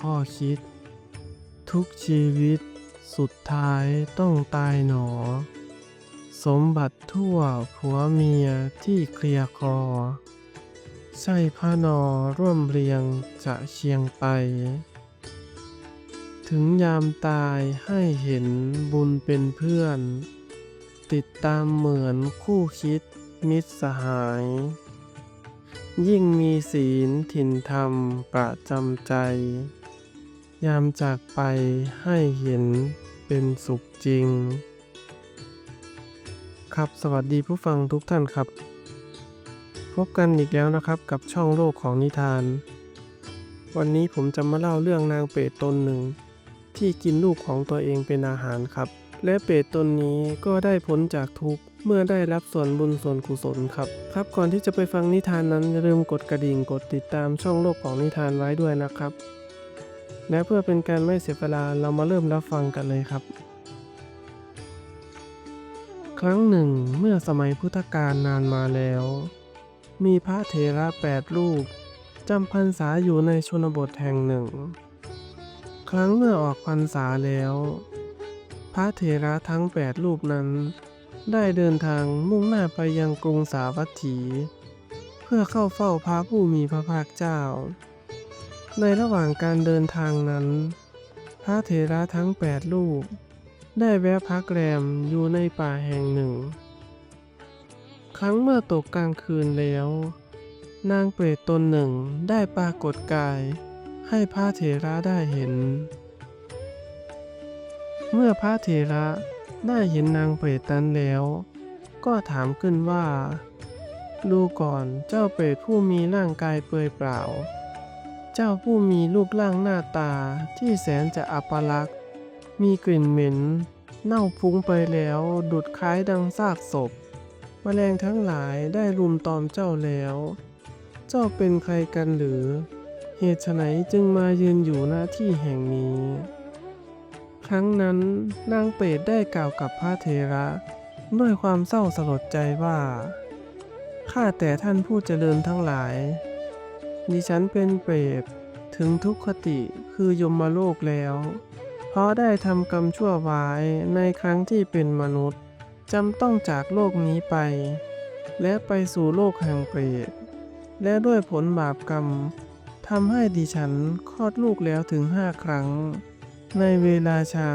ข้อคิด ทุกชีวิตสุดท้ายต้องตายหนอ สมบัติทั่วผัวเมียที่เคลียร์คอ ใช่พระนอร่วมเรียงจะเชียงไป ถึงยามตายให้เห็นบุญเป็นเพื่อน ติดตามเหมือนคู่คิดมิตรสหาย ยิ่งมีศีลถิ่นธรรมประจำใจ ยามจากไปให้เห็นเป็นสุขจริง ครับสวัสดีผู้ฟังทุกท่านครับ พบกันอีกแล้วนะครับกับช่องโลกของนิทาน วันนี้ผมจะมาเล่าเรื่องนางเปรตตนหนึ่ง ที่กินลูกของตัวเองเป็นอาหารครับ และเปรตตนนี้ก็ได้พ้นจากทุกข์เมื่อได้รับส่วนบุญส่วนกุศลครับ ครับก่อนที่จะไปฟังนิทานนั้นอย่าลืมกดกระดิ่งกดติดตามช่องโลกของนิทานไว้ด้วยนะครับ และเพื่อเป็นการไม่เสียเวลาเรามาเริ่มรับฟังกันเลยครับ ครั้งหนึ่งเมื่อสมัยพุทธกาลนานมาแล้ว มีพระเถระแปดรูปจำพรรษาอยู่ในชนบทแห่งหนึ่ง ครั้งเมื่อออกพรรษาแล้ว พระเถระทั้งแปดรูปนั้น ได้เดินทางมุ่งหน้าไปยังกรุงสาวัตถี เพื่อเข้าเฝ้าพระผู้มีพระภาคเจ้า ในระหว่างการเดินทางนั้น พระเถระทั้งแปดรูป ได้แวะพักแรมอยู่ในป่าแห่งหนึ่ง ครั้งเมื่อตกกลางคืนแล้ว นางเปรตตนหนึ่งได้ปรากฏกาย ให้พระเถระได้เห็น เมื่อพระเถระได้เห็นนางเปรตนั้นแล้ว ก็ถามขึ้นว่า ดูก่อนเจ้าเปรตผู้มีร่างกายเปลือยเปล่า เจ้าผู้มีรูปร่างหน้าตาที่แสนจะอัปลักษณ์ มีกลิ่นเหม็น เน่าพุ้งไปแล้วดุดคล้ายดังซากศพแมลงทั้งหลายได้รุมตอมเจ้าแล้ว เจ้าเป็นใครกันหรือ เหตุไฉนจึงมายืนอยู่หน้าที่แห่งนี้ ครั้งนั้นนางเปรตได้กล่าวกับพระเทระ ด้วยความเศร้าสลดใจว่า ข้าแต่ท่านผู้เจริญทั้งหลาย ดิฉันเป็นเปรตถึงทุกขติคือยมโลกแล้ว เพราะได้ทำกรรมชั่วร้ายในครั้งที่เป็นมนุษย์จำต้องจากโลกนี้ไป และไปสู่โลกแห่งเปรตและด้วยผลบาปกรรมทำให้ดิฉันคลอดลูกแล้วถึงห้าครั้ง ในเวลาเช้า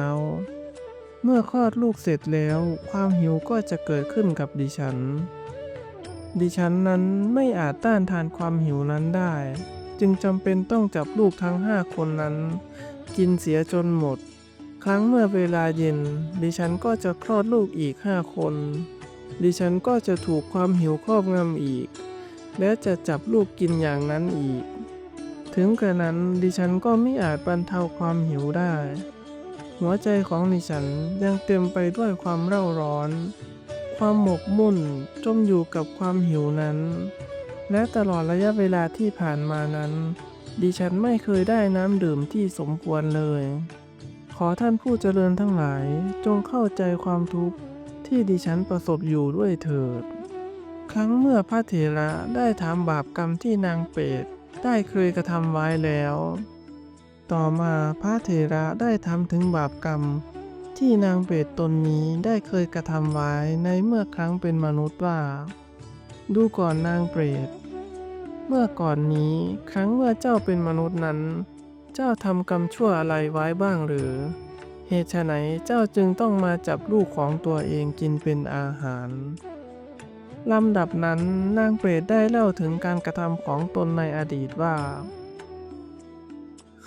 เมื่อคลอดลูกเสร็จแล้วความหิวก็จะเกิดขึ้นกับดิฉัน ดิฉันนั้นไม่อาจต้านทานความหิวนั้นได้ จึงจำเป็นต้องจับลูกทั้งห้าคนนั้น กินเสียจนหมด ครั้งเมื่อเวลาเย็น ดิฉันก็จะคลอดลูกอีกห้าคน ดิฉันก็จะถูกความหิวครอบงำอีก และจะจับลูกกินอย่างนั้นอีก ถึงกระนั้นดิฉันก็ไม่อาจบรรเทาความหิวได้ หัวใจของดิฉันยังเต็มไปด้วยความเร่าร้อน ความหมกมุ่นจมอยู่กับความหิวนั้น และตลอดระยะเวลาที่ผ่านมานั้น ดิฉันไม่เคยได้น้ำดื่มที่สมควรเลย ขอท่านผู้เจริญทั้งหลายจงเข้าใจความทุกข์ที่ดิฉันประสบอยู่ด้วยเถิด ครั้งเมื่อพระเถระได้ถามบาปกรรมที่นางเปรตได้เคยกระทำไว้แล้ว ต่อมาพระเถระได้ทำถึงบาปกรรม ที่นางเปรตตนนี้ได้เคยกระทำไว้ในเมื่อครั้งเป็นมนุษย์ว่า ดูก่อนนางเปรต เมื่อก่อนนี้ครั้งเมื่อเจ้าเป็นมนุษย์นั้น เจ้าทำกรรมชั่วอะไรไว้บ้างหรือ เหตุไฉนเจ้าจึงต้องมาจับลูกของตัวเองกินเป็นอาหารลำดับนั้นนางเปรตได้เล่าถึงการกระทำของตนในอดีตว่า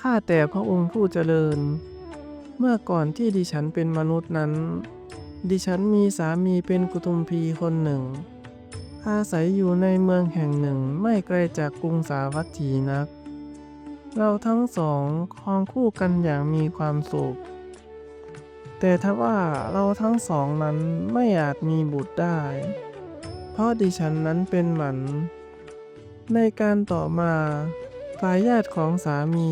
ข้าแต่พระองค์ผู้เจริญ เมื่อก่อนที่ดิฉันเป็นมนุษย์นั้น ดิฉันมีสามีเป็นกุตุมพีคนหนึ่ง อาศัยอยู่ในเมืองแห่งหนึ่งไม่ไกลจากกรุงสาวัตถีนัก เราทั้งสองครองคู่กันอย่างมีความสุข แต่ทว่าเราทั้งสองนั้นไม่อาจมีบุตรได้ เพราะดิฉันนั้นเป็นหมัน ในการต่อมาฝ่ายญาติของสามี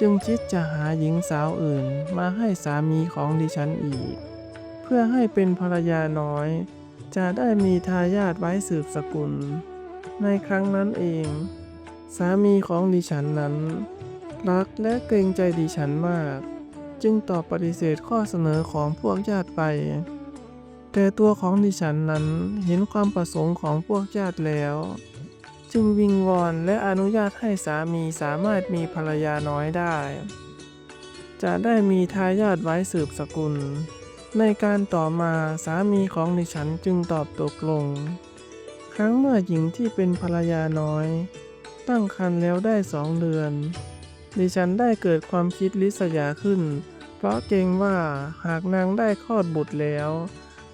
จึงคิดจะหาหญิงสาวอื่นมาให้สามีของดิฉันอีก เพื่อให้เป็นภรรยาน้อย จะได้มีทายาทไว้สืบสกุล ในครั้งนั้นเอง สามีของดิฉันนั้น รักและเกรงใจดิฉันมาก จึงตอบปฏิเสธข้อเสนอของพวกญาติไป แต่ตัวของดิฉันนั้นเห็นความประสงค์ของพวกญาติแล้ว จึงวิงวอนและอนุญาตให้สามีสามารถมีภรรยาน้อยได้ จะได้มีทายาทไว้สืบสกุล ในการต่อมาสามีของดิฉันจึงตอบตกลง ครั้งเมื่อหญิงที่เป็นภรรยาน้อย ตั้งครรภ์แล้วได้สองเดือน ดิฉันได้เกิดความคิดลิษยาขึ้น เพราะเกรงว่าหากนางได้คลอดบุตรแล้ว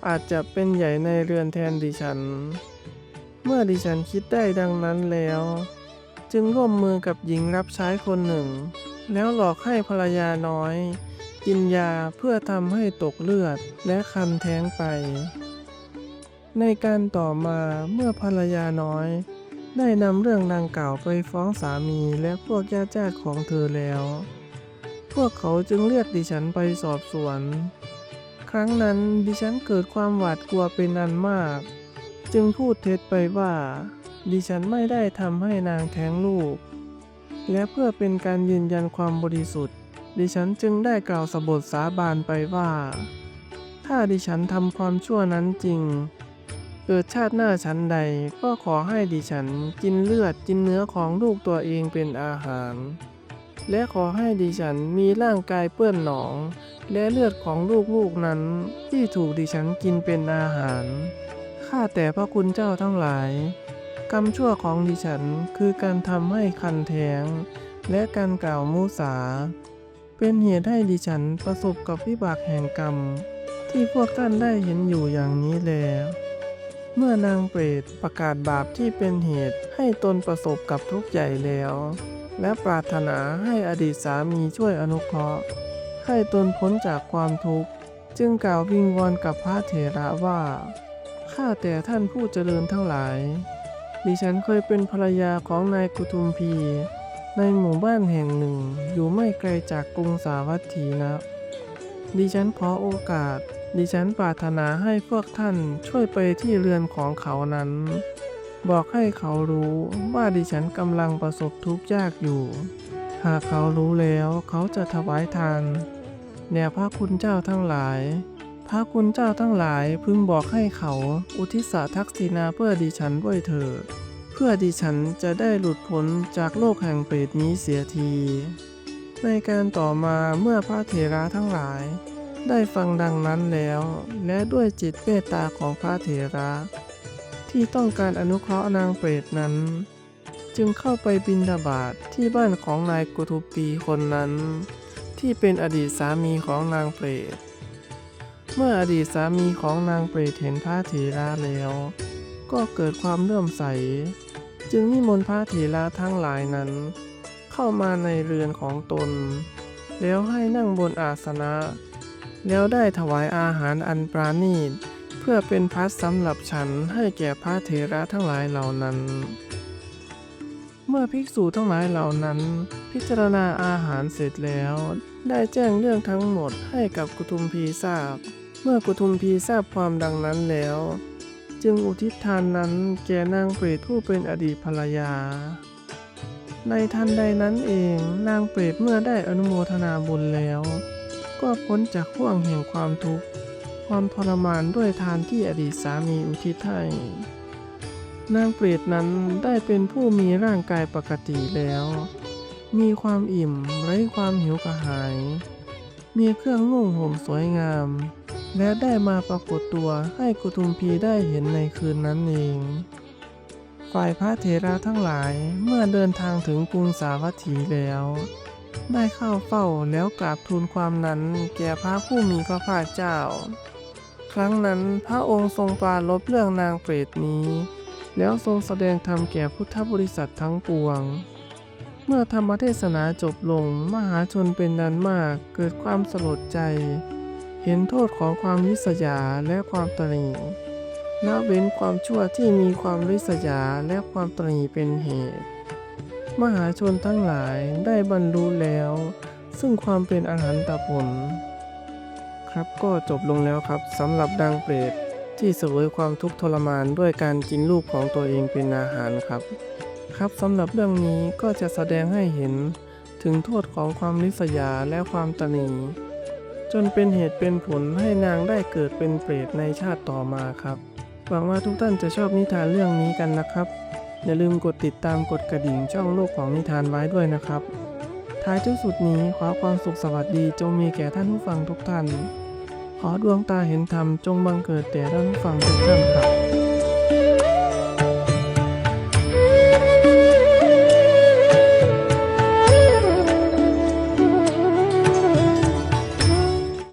อาจจะเป็นใหญ่ในเรือนแทนดิฉัน เมื่อดิฉันคิดได้ดังนั้นแล้ว จึงร่วมมือกับหญิงรับใช้คนหนึ่ง แล้วหลอกให้ภรรยาน้อย กินยาเพื่อทำให้ตกเลือดและคันแท้งไป ในการต่อมาเมื่อภรรยาน้อย ได้นำเรื่องดังกล่าวไปฟ้องสามีและพวกญาติญาติของเธอแล้ว พวกเขาจึงเรียกดิฉันไปสอบสวน ครั้งนั้นดิฉันเกิดความหวาดกลัวเป็นอันมาก จึงพูดเท็จไปว่า ดิฉันไม่ได้ทำให้นางแท้งลูก และเพื่อเป็นการยืนยันความบริสุทธิ์ ดิฉันจึงได้กล่าวสบทสาบานไปว่า ถ้าดิฉันทำความชั่วนั้นจริง เกิดชาติหน้าฉันใดก็ขอให้ดิฉันกินเลือดกินเนื้อของลูกตัวเองเป็นอาหาร และขอให้ดิฉันมีร่างกายเปื้อนหนอง และเลือดของลูกๆนั้นที่ถูกดิฉันกินเป็นอาหาร ข้าแต่พระคุณเจ้าทั้งหลาย กรรมชั่วของดิฉันคือการทำให้คันแทง และการกล่าวมุสา เป็นเหตุให้ดิฉันประสบกับวิบากแห่งกรรม ที่พวกท่านได้เห็นอยู่อย่างนี้แล้วเมื่อนางเปรตประกาศบาปที่เป็นเหตุให้ตนประสบกับทุกข์ใหญ่แล้ว และปรารถนาให้อดีตสามีช่วยอนุเคราะห์ ให้ตนพ้นจากความทุกข์ จึงกล่าววิงวอนกับพระเถระว่า ข้าแต่ท่านผู้เจริญทั้งหลาย ดิฉันเคยเป็นภรรยาของนายกุทุมพี ในหมู่บ้านแห่งหนึ่ง อยู่ไม่ไกลจากกรุงสาวัตถีนะ ดิฉันขอโอกาส ดิฉันปรารถนาให้พวกท่านช่วยไปที่เรือนของเขานั้น บอกให้เขารู้ว่าดิฉันกำลังประสบทุกข์ยากอยู่ หากเขารู้แล้วเขาจะถวายทานแด่พระคุณเจ้าทั้งหลาย ระคุณเจ้าทั้งหลายพึงบอกให้เขาอุทิศทักษิณาเพื่อดิฉันด้วยเถิดเพื่อดิฉันจะได้หลุดพ้นจากโลกแห่งเปรตนี้เสียที ในการต่อมาเมื่อพระเถระทั้งหลาย ได้ฟังดังนั้นแล้ว และด้วยจิตเมตตาของพระเถระ ที่ต้องการอนุเคราะห์นางเปรตนั้น จึงเข้าไปบินดาบาตทที่บ้านของนายกุทุปีคนนั้น ที่เป็นอดีตสามีของนางเปรต เมื่ออดีตสามีของนางเปรตเห็นพระเถระแล้ว ก็เกิดความเลื่อมใส จึงนิมนต์พระเถระทั้งหลายนั้น เข้ามาในเรือนของตน แล้วให้นั่งบนอาสนะ แล้วได้ถวายอาหารอันปราณีต เพื่อเป็นพัดสำหรับฉันให้แก่พระเถระทั้งหลายเหล่านั้น เมื่อภิกษุทั้งหลายเหล่านั้น พิจารณาอาหารเสร็จแล้วได้แจ้งเรื่องทั้งหมดให้กับกุทุมพีทราบ เมื่อกุทุมพีทราบความดังนั้นแล้ว จึงอุทิศทานนั้นแก่นางเปรตผู้เป็นอดีตภรรยา ในทันใดนั้นเองนางเปรตเมื่อได้อนุโมทนาบุญแล้ว ก็พ้นจากห่วงแห่งความทุกข์ความทรมานด้วยทานที่อดีตสามีอุทิศให้นางเปรตนั้นได้เป็นผู้มีร่างกายปกติแล้ว มีความอิ่มไร้ความหิวกระหาย มีเครื่องนุ่งห่มสวยงาม และได้มาปรากฏตัวให้กุทุมพีได้เห็นในคืนนั้นเอง ฝ่ายพระเถระทั้งหลายเมื่อเดินทางถึงกรุงสาวัตถีแล้ว ได้เข้าเฝ้าแล้วกราบทูลความนั้นแก่พระผู้มีพระภาคเจ้า ครั้งนั้นพระองค์ทรงปราลบเรื่องนางเปรตนี้ แล้วทรงแสดงธรรมแก่พุทธบริษัททั้งปวงเมื่อธรรมเทศนาจบลง มหาชนเป็นนันมากเกิดความสลดใจ เห็นโทษของความริษยาและความตรีละเว้นความชั่วที่มีความริษยาและความตรีเป็นเหตุ มหาชนทั้งหลายได้บรรลุแล้ว ซึ่งความเป็นอรหันตผล ครับก็จบลงแล้วครับสำหรับดังเปรตที่เสวยความทุกข์ทรมานด้วยการกินลูกของตัวเองเป็นอาหารครับ ครับสำหรับเรื่องนี้ก็จะแสดงให้เห็นถึงโทษของความริษยาและความตนี จนเป็นเหตุเป็นผลให้นางได้เกิดเป็นเปรตในชาติต่อมาครับ หวังว่าทุกท่านจะชอบนิทานเรื่องนี้กันนะครับ อย่าลืมกดติดตามกดกระดิ่งช่องโลกของนิทานไว้ด้วยนะครับ ท้ายที่สุดนี้ขอความสุขสวัสดีจงมีแก่ท่านผู้ฟังทุกท่าน ขอดวงตาเห็นธรรมจงบังเกิดแด่ท่านผู้ฟังทุกท่านครับ